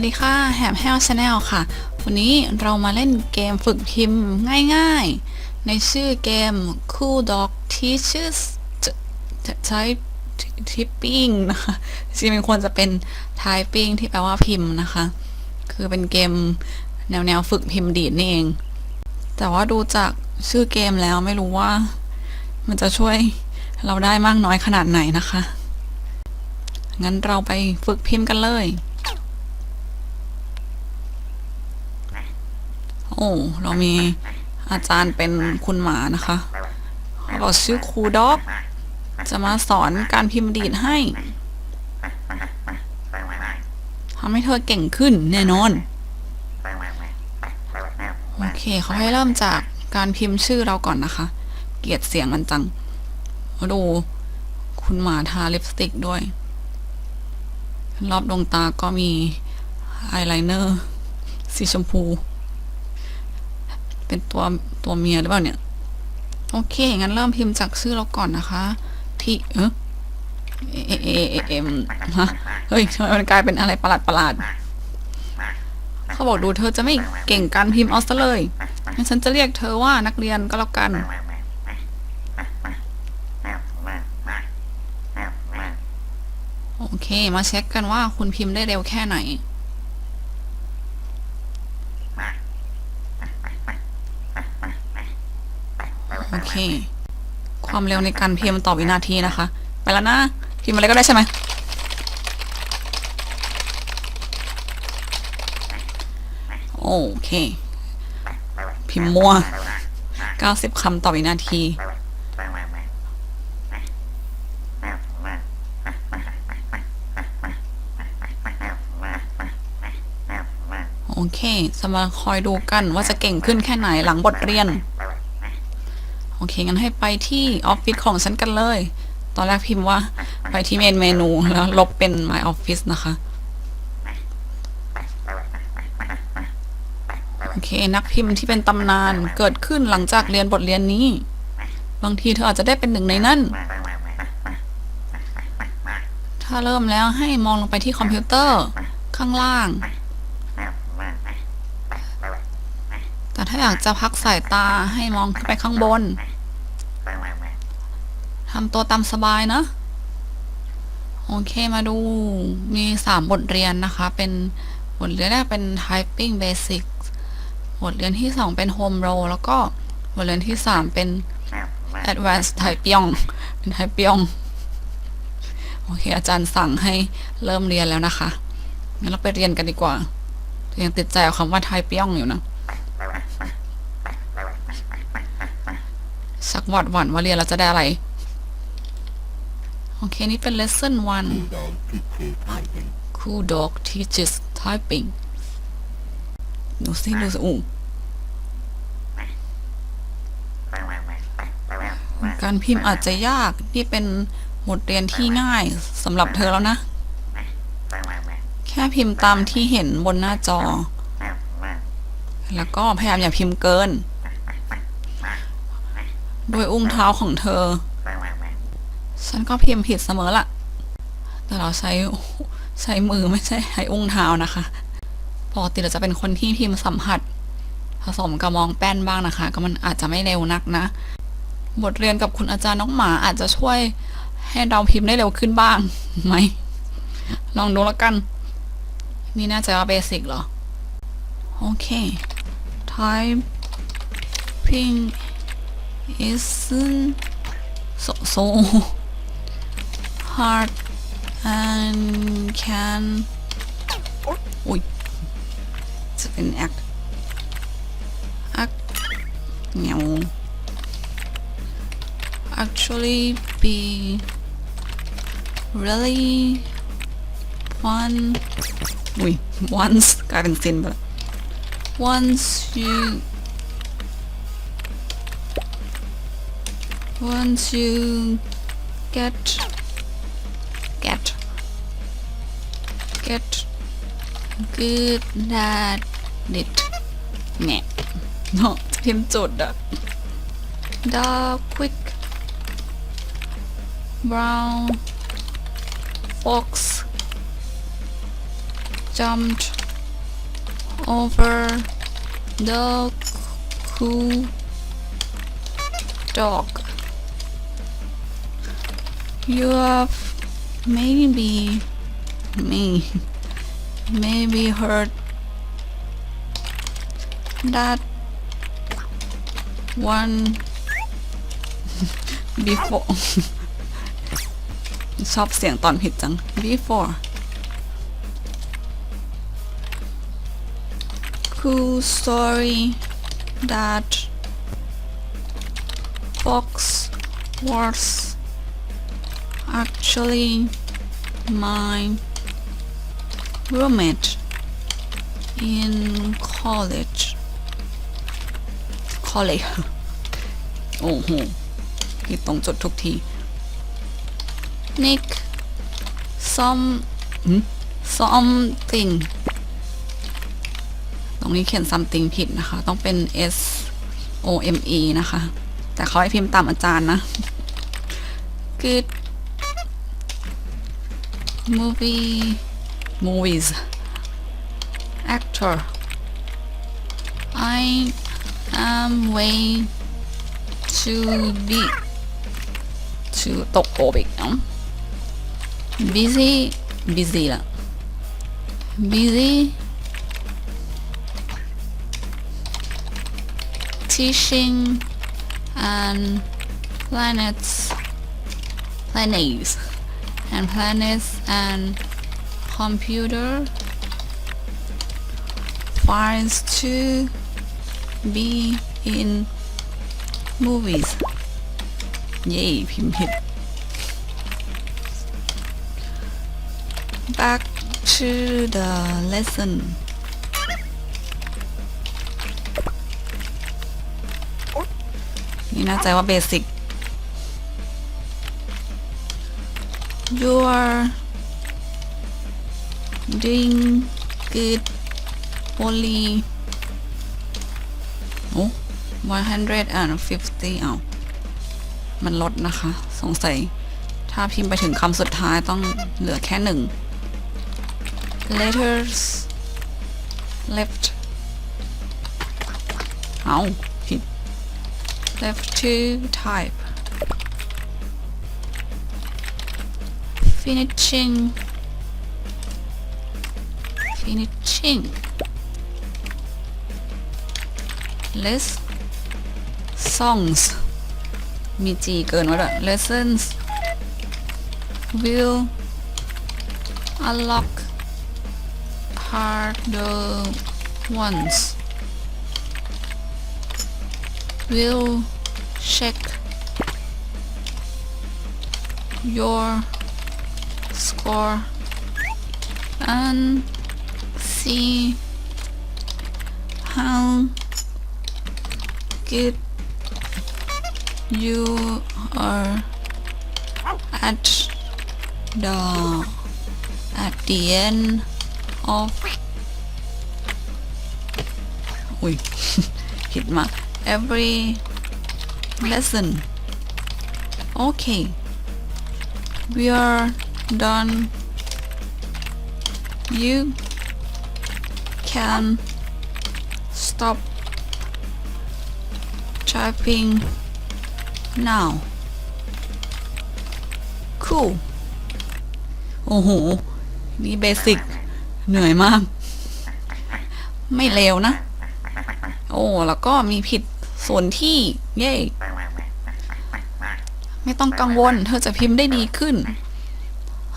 วัสดีค่ะแฮมแฮลชาแนลค่ะ วันนี้เรามาเล่นเกมฝึกพิมพ์ง่ายๆ ในชื่อเกม Cool Dog Teaches Type Typing นะคะจริงๆมันควรจะเป็น Typing ที่แปลว่าพิมพ์นะคะ คือเป็นเกมแนวแนวๆฝึกพิมพ์ดีดนี่เอง แต่ว่าดูจากชื่อเกมแล้วไม่รู้ว่า มันจะช่วยเราได้มากน้อยขนาดไหนนะคะ งั้นเราไปฝึกพิมพ์กันเลย โอ้เรามีอาจารย์เป็นคุณหมานะคะเขาบอกชื่อครูด็อก จะมาสอนการพิมพ์ดีดให้ทำให้เธอเก่งขึ้นแน่นอน โอเคเขาให้เริ่มจากการพิมพ์ชื่อเราก่อนนะคะ เกลียดเสียงมันจังดูคุณหมาทาลิปสติกด้วย รอบดวงตาก็มีอายไลเนอร์ สีชมพู เป็นตัวตัวเมียหรือเปล่าเนี่ย โอเค งั้นเริ่มพิมพ์จากชื่อเราก่อนนะคะที่เออเอเอเอเอ็มฮะเฮ้ยทำไมมันกลายเป็นอะไรประหลาดประหลาดเขาบอกดูเธอจะไม่เก่งการพิมพ์เอาซะเลยงั้นฉันจะเรียกเธอว่านักเรียนก็แล้วกันโอเค มาเช็คกันว่าคุณพิมพ์ได้เร็วแค่ไหน โอเค ความเร็วในการพิมพ์ต่อวินาทีนะคะ ไปแล้วนะ พิมพ์อะไรก็ได้ใช่ไหมโอเค พิมพ์มั่ว90คำต่อวินาทีโอเคจะมาคอยดูกันว่าจะเก่งขึ้นแค่ไหนหลังบทเรียน โอเค งั้นให้ไปที่ออฟฟิศของฉันกันเลย ตอนแรกพิมพ์ว่าไปที่เมนเมนูแล้วลบเป็น My Office นะคะ โอเค นักพิมพ์ที่เป็นตำนานเกิดขึ้นหลังจากเรียนบทเรียนนี้ บางทีเธออาจจะได้เป็นหนึ่งในนั้น ถ้าเริ่มแล้วให้มองลงไปที่คอมพิวเตอร์ข้างล่าง แต่ถ้าอยากจะพักสายตาให้มองขึ้นไปข้างบนทำตัวตามสบายนะ โอเคมาดูมีสามบทเรียนนะคะ เป็นบทเรียนแรกเป็น typing basic บทเรียนที่สองเป็น home roll แล้วก็บทเรียนที่สามเป็น advanced typing เป็น typing โอเค อาจารย์สั่งให้เริ่มเรียนแล้วนะคะ งั้นเราไปเรียนกันดีกว่า ยังติดใจกับคำว่า typing อยู่นะ สักวัดหวันว่าเรียนเราจะได้อะไร โอเค นี่เป็น lesson one cool dog teaches typing ดูสิดูสิอู้การพิมพ์อาจจะยาก นี่เป็นบทเรียนที่ง่ายสำหรับเธอแล้วนะ แค่พิมพ์ตามที่เห็นบนหน้าจอ แล้วก็พยายามอย่าพิมพ์เกิน โดยอุ้งเท้าของเธอ ฉันก็พิมพ์ผิดเสมอละแต่เราใช้ใช้มือไม่ใช่ใช้อุ้งเท้านะคะปกติเราจะเป็นคนที่พิมพ์สัมผัส ผสมกับมองแป้นบ้างนะคะ ก็มันอาจจะไม่เร็วนักนะ บทเรียนกับคุณอาจารย์น้องหมาอาจจะช่วยให้เราพิมพ์ได้เร็วขึ้นบ้างไหม ลองดูแล้วกัน นี่น่าจะว่าเบสิกเหรอ โอเค typing isn't so so hard and can อุ้ยจะเป็น act act เงียว actually be really fun อุ้ย once กลายเป็นซินไปแล้ว once you once you get get get good at it เนี่ยเนาะจะพิมพ์จุดอะ the quick brown fox jumped over the cool dog you have maybe me maybe heard that one before ชอบเสียงตอนผิดจัง before cool story that Fox was actually my Roommate in college college โอ้โหผิดตรงจุดทุกที Nick some หืม something ตรงนี้เขียน something ผิดนะคะ ต้องเป็น S O M E นะคะ แต่เขาให้พิมพ์ตามอาจารย์นะ Good movie movies actor I am way to be to ตกโอบอีกเนาะ busy busy ละ busy teaching and planets planets and planets and computer files to be in movies เย้พิมพ์ผิด back to the lesson นี่น่าใจว่าเบสิก you doing good only โอ้150เอามันลดนะคะ สงสัย ถ้าพิมพ์ไปถึงคำสุดท้ายต้องเหลือแค่หนึ่ง letters left เอาผิด left to type finishing finishing list songs มีจีเกินไว้ด้วย lessons will unlock harder ones will check your score and see how good you are at the at the end of Ui, hit mark every lesson. Okay we are done. You can stop typing now cool โอ้โห นี่เบสิก เหนื่อยมาก ไม่เลวนะ โอ้ แล้วก็มีผิดส่วนที่ เย้ไม่ต้องกังวล เธอจะพิมพ์ได้ดีขึ้น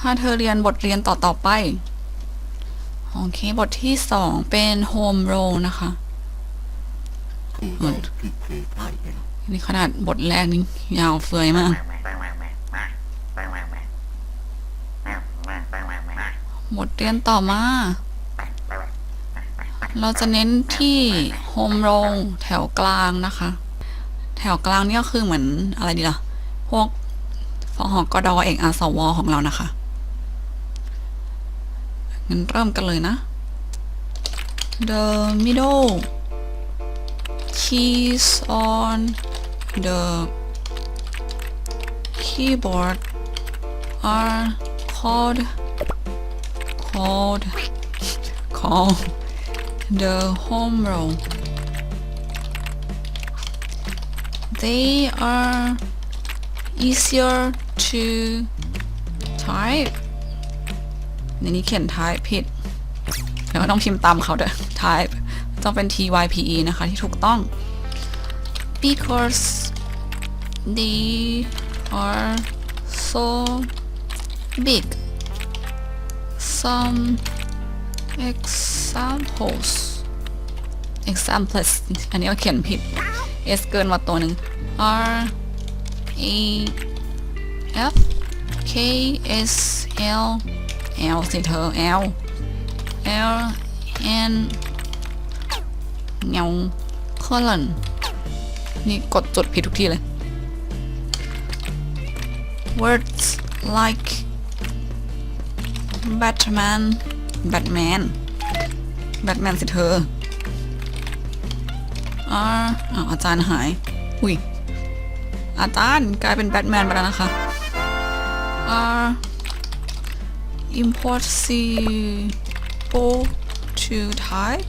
ถ้าเธอเรียนบทเรียนต่อต่อๆไป โอเคบทที่สองเป็น home row นะคะอืมนี่ขนาดบทแรกนี่ยาวเฟือยมาก บทเรียนต่อมา เราจะเน้นที่โฮมโรงแถวกลางนะคะ แถวกลางนี่ก็คือเหมือนอะไรดีล่ะ พวกฟหกดเอกอาสวของเรานะคะ งั้นเริ่มกันเลยนะ The middle keys on the keyboard are called called called the home row they are easier to type ในนี้เขียน type ผิดแล้วก็ต้องพิมพ์ตามเขาเด้วย type ต้องเป็น type นะคะที่ถูกต้อง because they are so big some examples examples อันนี้ก็เขียนผิด s เกินมาตัวหนึ่ง r a f k s l l สิเธอ l l n เงา colon นี่กดจดผิดทุกที่เลย words like Batman Batman Batman สิเธออ่าอ้าอาจารย์หาย อุ้ยอาจารย์กลายเป็นแบทแมนไปแล้วนะคะ are impossible to type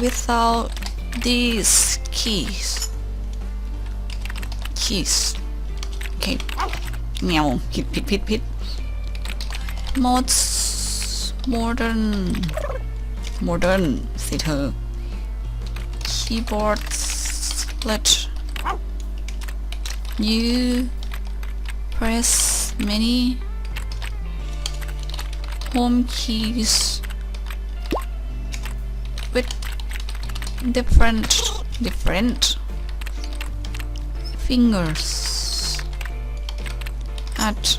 without these keys keys โอเคเมียวผิดผิดผิดผิด most modern modern สิเธอ keyboard let you press many home keys with different different fingers at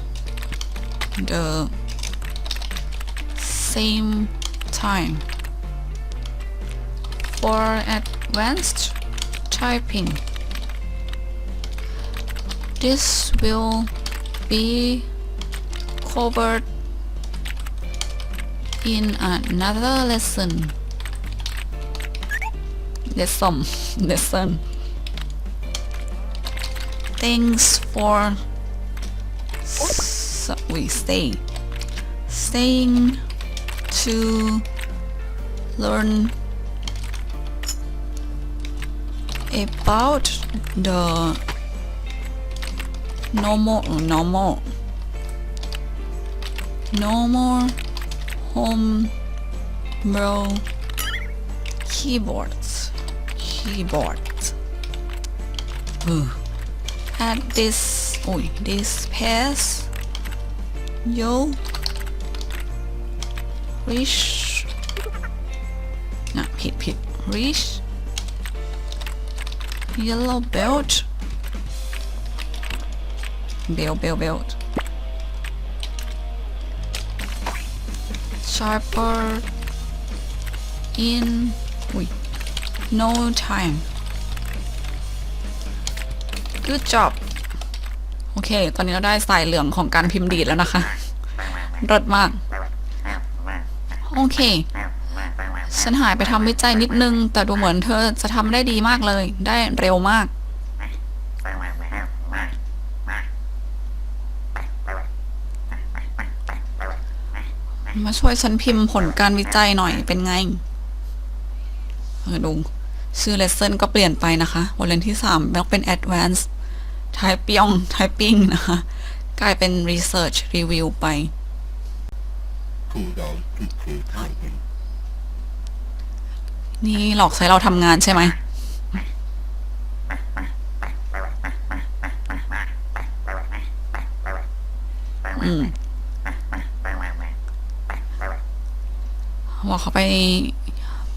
the same time for advanced typing. This will be covered in another lesson. Lesson, lesson. Thanks for s- we stay staying to learn about the no more no more. No more home bro keyboards. Keyboards. Ooh. at this oh this pass yo. Reach no, ah, hit hit. Reach yellow belt. Belt belt belt sharper in อุ้ย no time good job โอเค ตอนนี้เราได้สายเหลืองของการพิมพ์ดีดแล้วนะคะรดมาก โอเค ฉันหายไปทำวิจัยนิดนึง แต่ดูเหมือนเธอจะทำได้ดีมากเลย ได้เร็วมาก มาช่วยฉันพิมพ์ผลการวิจัยหน่อยเป็นไง เออดูชื่อ lesson ก็เปลี่ยนไปนะคะบทเรียนที่3แล้วเป็น advanced typing typing นะคะ กลายเป็น research review ไป นี่หลอกใช้เราทำงานใช่ไหม อืม บอกเขาไป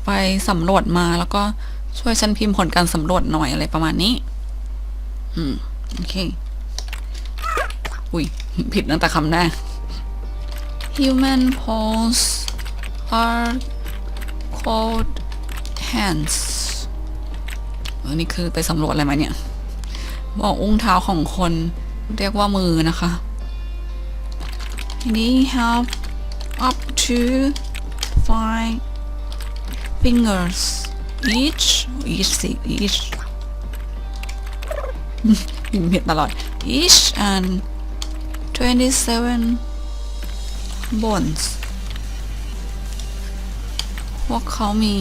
ไปสำรวจมาแล้วก็ช่วยฉันพิมพ์ผลการสำรวจหน่อยอะไรประมาณนี้ อืม โอเค อุ้ย ผิดตั้งแต่คำแรก Human paws are called hands เออนี่คือไปสำรวจอะไรมาเนี่ย บอกอุ้งเท้าของคนเรียกว่ามือนะคะ They have up to five fingers each each สิ each มพ์ผิดตลอด each and 27 bones พวกเขามี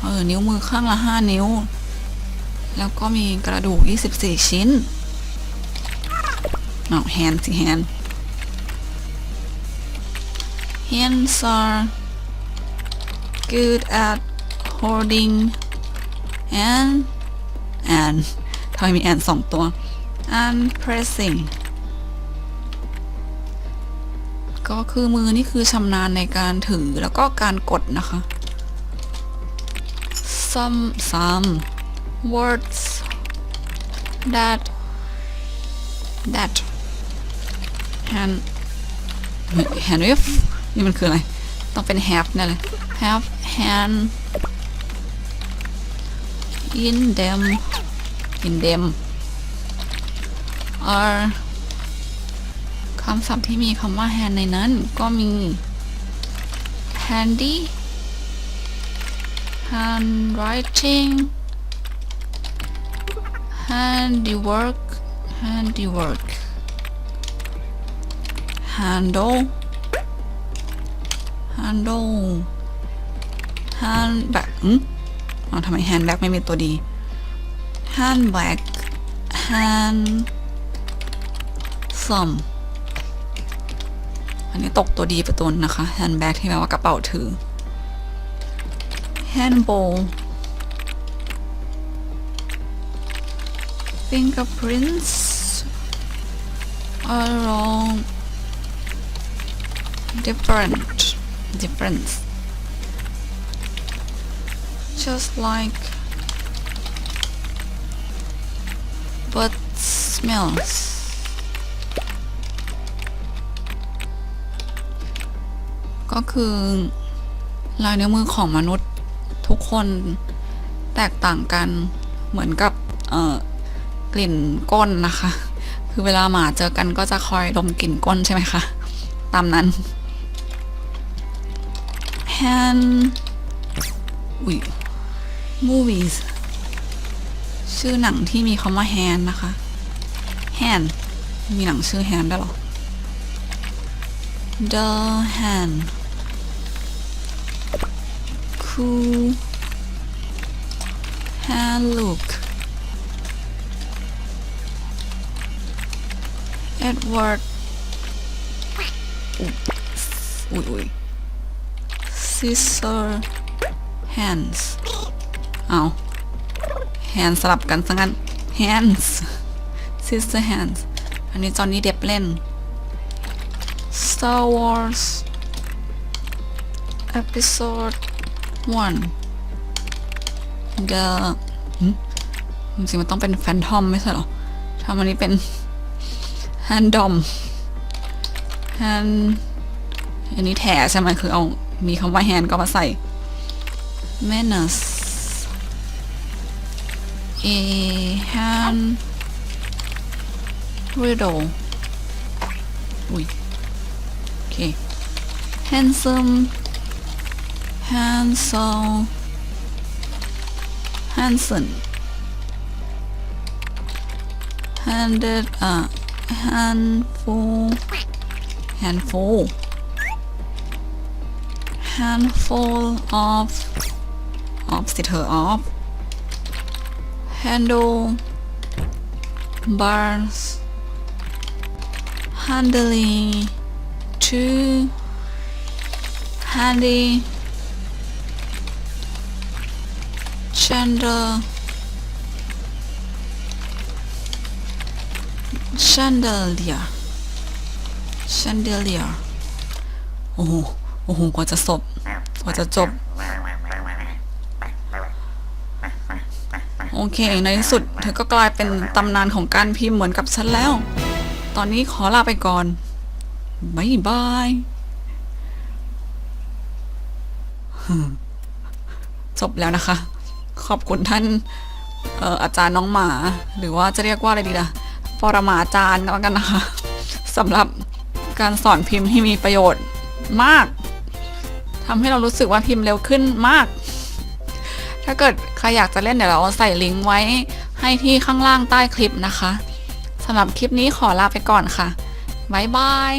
เออนิ้วมือข้างละห้านิ้ว แล้วก็มีกระดูก 24 ชิ้นเอาแฮนสิแฮน Hands are good at holding and and ทำไมมี and สองตัว and pressing ก็คือมือนี่คือชำนาญในการถือแล้วก็การกดนะคะ some some words that that hand hand with นี่มันคืออะไร ต้องเป็น have แน่เลย have hand in them in them are คำศัพท์ที่มีคำว่า hand ในนั้น ก็มี handy handwriting handiwork handiwork handle ฮันดงฮันแบกอืมอ๋อทำไมแฮนแบกไม่มีตัวดีฮันแบกฮันซอมอันนี้ตกตัวดีไปตัวนะคะแฮนแบกที่แปลว่ากระเป๋าถือแฮนด์โบฟิงเกอร์พรินส์อารอง different different just like but smells ก็คือลายนิ้วมือของมนุษย์ทุกคนแตกต่างกันเหมือนกับกลิ่นก้นนะคะ คือเวลาหมาเจอกันก็จะคอยดมกลิ่นก้นใช่ไหมคะ ตามนั้น hand อุ้ย movies ชื่อหนังที่มีคำว่า hand นะคะ hand มีหนังชื่อ hand ได้หรอ the hand cool hand look Edward อุ้ยอุ้ย scissor hands เอา hands สลับกันซะงั้น hands scissor hands อันนี้จอนนี่เด็บเล่น Star Wars Episode 1 The หึจริงมันต้องเป็นแฟนทอมไม่ใช่หรอทำอันนี้เป็น Handom Hand อันนี้แถใช่ไหมคือเอา มีคำว่า hand ก็มาใส่ Menace A hand riddle อุ้ยโอเค handsome handsome handsome handed อะ handful handful handful of of สิเธอ of handle bars handling too handy chandler chandelier chandelier โอ้ โอ้โหกว่าจะจบกว่าจะจบ โอเค ในที่สุด เธอก็กลายเป็นตำนานของการพิมพ์เหมือนกับฉันแล้ว ตอนนี้ขอลาไปก่อนบายบายจบแล้วนะคะ ขอบคุณท่านออาจารย์น้องหมา หรือว่าจะเรียกว่าอะไรดีล่ะปรมาอาจารย์แล้วกันนะคะสำหรับการสอนพิมพ์ที่มีประโยชน์มาก ทำให้เรารู้สึกว่าพิมพ์เร็วขึ้นมาก ถ้าเกิดใครอยากจะเล่นเดี๋ยวเราใส่ลิงก์ไว้ให้ที่ข้างล่างใต้คลิปนะคะสำหรับคลิปนี้ขอลาไปก่อนค่ะ บ๊ายบาย